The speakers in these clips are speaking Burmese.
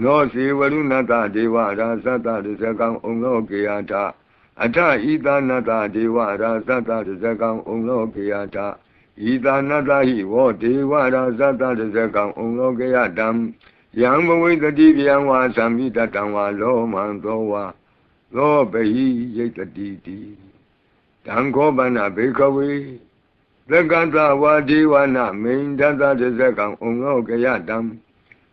နောစေဝရုဏတဒေဝရာသတ္တရဇကံဩလောကေယတာအထဣသနတဒေဝရာသတ္တရဇကံဩလောကေယတာဣသနတဟိဝောဒေဝရာသတ္တရဇကံဩလောကေယတံယံဘဝိတတိဗျံဝါသံမိတတံဝါလောမံသောဝါသောပဟိယိတတိတိတံခောပနဘေခဝေသက္ကတဝါဒေဝနာမိန်တတတဇကံဩလောကေယတံ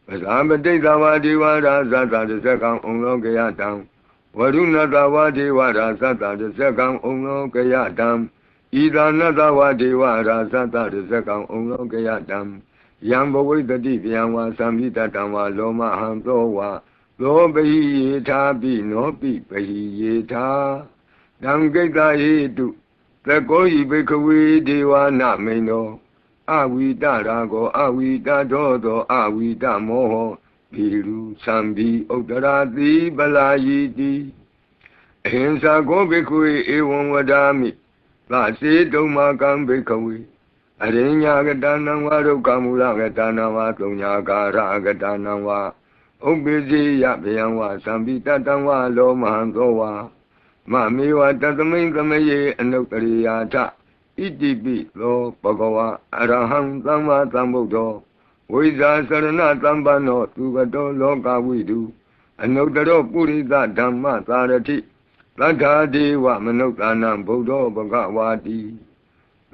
ပဇာပတိတဝါဒေဝရာသတ္တတဇကံဩလောကေယတံဝရုဏတဝါဒေဝရာသတ္တတဇကံဩလောကေယတံဣဒာနတဝါဒေဝရာသတ္တတဇကံဩလောကေယတံယံဘဝိတတိဗျံဝါသံမိတတံဝါလောမဟံသောဝါသောပဟိယေထာပိနောပိပဟိယေထာတံကိတဟေတုသကောဟိဘေခဝေဒေဝနာမိန်သော အဝိတရာကောအဝိတသောသောအဝိတမောဟဘီလူသံဘီဥတ္တရာတိပလာယီတိအဟိံသာကောဘေခဝေဧဝံဝဒာမိသာစေတုံမာကံဘေခဝေအရိညာကတနံဝါဒုက္ခမူလကတနံဝါသုံးညာကာရကတနံဝါဥပ္ပဇိယဗျံဝါသံပိတတံဝါလောမဟံသောဝါမမေဝတသမိန်သမယေအနုတ္တရိယာထ ဣတိပိသောဘဂဝါအရဟံသမ္မာသမ္ဗုဒ္ဓောဝိဇာစရဏသမ္ပန္နောသူကတောလောကဝိတုအနုတ္တရောပုရိသဓမ္မသာရတိသတ္ထာဒေဝမနုဿာနံဗုဒ္ဓောဘဂဝါတိ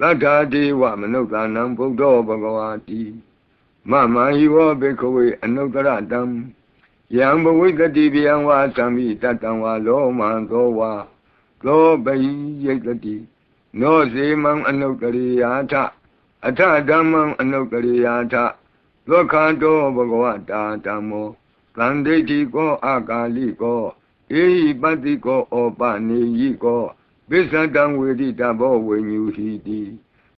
သတ္ထာဒေဝမနုဿာနံဗုဒ္ဓောဘဂဝါတိမမဟိဝဘေခဝေအနုတ္တရတံယံဘဝိတတိဗျံဝါသံမိတတံဝါလောမံသောဝါသောဘိယိတတိ နောဇေမံအနုတ္တရိယာထအထဓမ္မံအနုတ္တရိယာထသောခန္တောဘဂဝတာဓမ္မောသံဒိဋ္ဌိကောအာကာလိကောဧဟိပတ္တိကောဩပနေယိကောပစ္စတံဝေဒိတဘောဝိညူဟိတိ